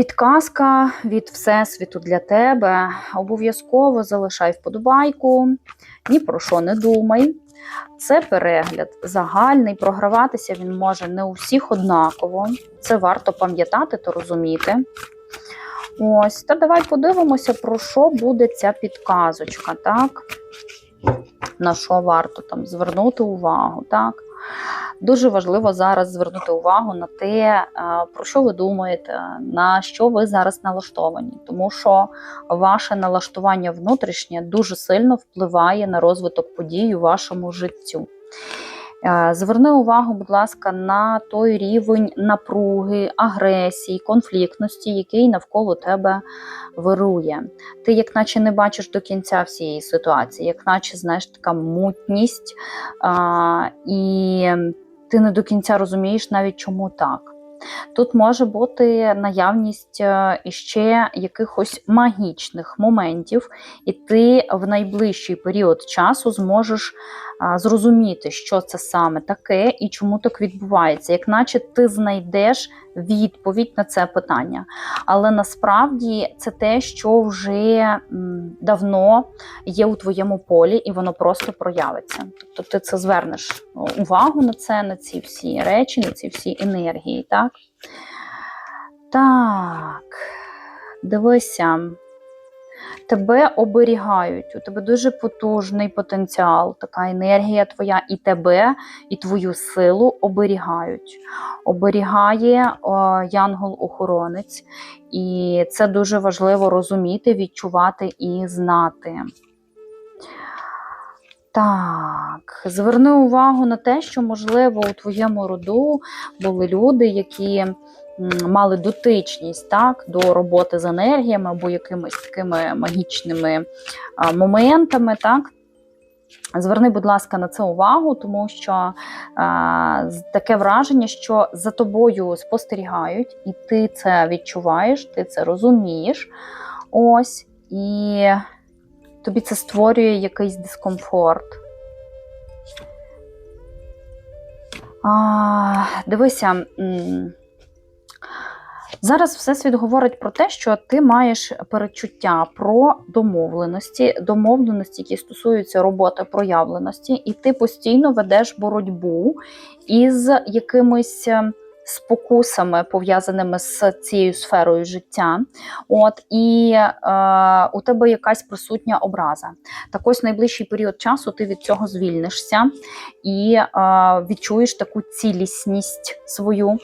Підказка від Всесвіту для тебе. Обов'язково залишай вподобайку, ні про що не думай. Це перегляд загальний, програватися він може не у всіх однаково. Це варто пам'ятати та розуміти. Ось, та давай подивимося, про що буде ця підказочка, так? На що варто там звернути увагу, так? Дуже важливо зараз звернути увагу на те, е, про що ви думаєте, на що ви зараз налаштовані, тому що ваше налаштування внутрішнє дуже сильно впливає на розвиток подій у вашому життю. Е, Зверни увагу, будь ласка, на той рівень напруги, агресії, конфліктності, який навколо тебе вирує. Ти, як наче, не бачиш до кінця всієї ситуації, як наче знаєш така мутність, а, і ти не до кінця розумієш навіть чому так. Тут може бути наявність е, іще якихось магічних моментів, і ти в найближчий період часу зможеш зрозуміти, що це саме таке і чому так відбувається, як наче ти знайдеш відповідь на це питання. Але насправді це те, що вже давно є у твоєму полі, і воно просто проявиться. Тобто ти це звернеш увагу на це, на ці всі речі, на ці всі енергії. Так, так. дивися. Тебе оберігають, у тебе дуже потужний потенціал, така енергія твоя, і тебе, і твою силу оберігають. Оберігає янгол-охоронець, і це дуже важливо розуміти, відчувати і знати. Так, зверни увагу на те, що, можливо, у твоєму роду були люди, які мали дотичність так, до роботи з енергіями або якимись такими магічними моментами. Так. Зверни, будь ласка, на це увагу, тому що а, таке враження, що за тобою спостерігають, і ти це відчуваєш, ти це розумієш. Ось, і тобі це створює якийсь дискомфорт. А, дивися, зараз Всесвіт говорить про те, що ти маєш перечуття про домовленості, домовленості, які стосуються роботи проявленості, і ти постійно ведеш боротьбу із якимись е, спокусами, пов'язаними з цією сферою життя. От і е, у тебе якась присутня образа. Так ось найближчий період часу ти від цього звільнишся і е, відчуєш таку цілісність свою.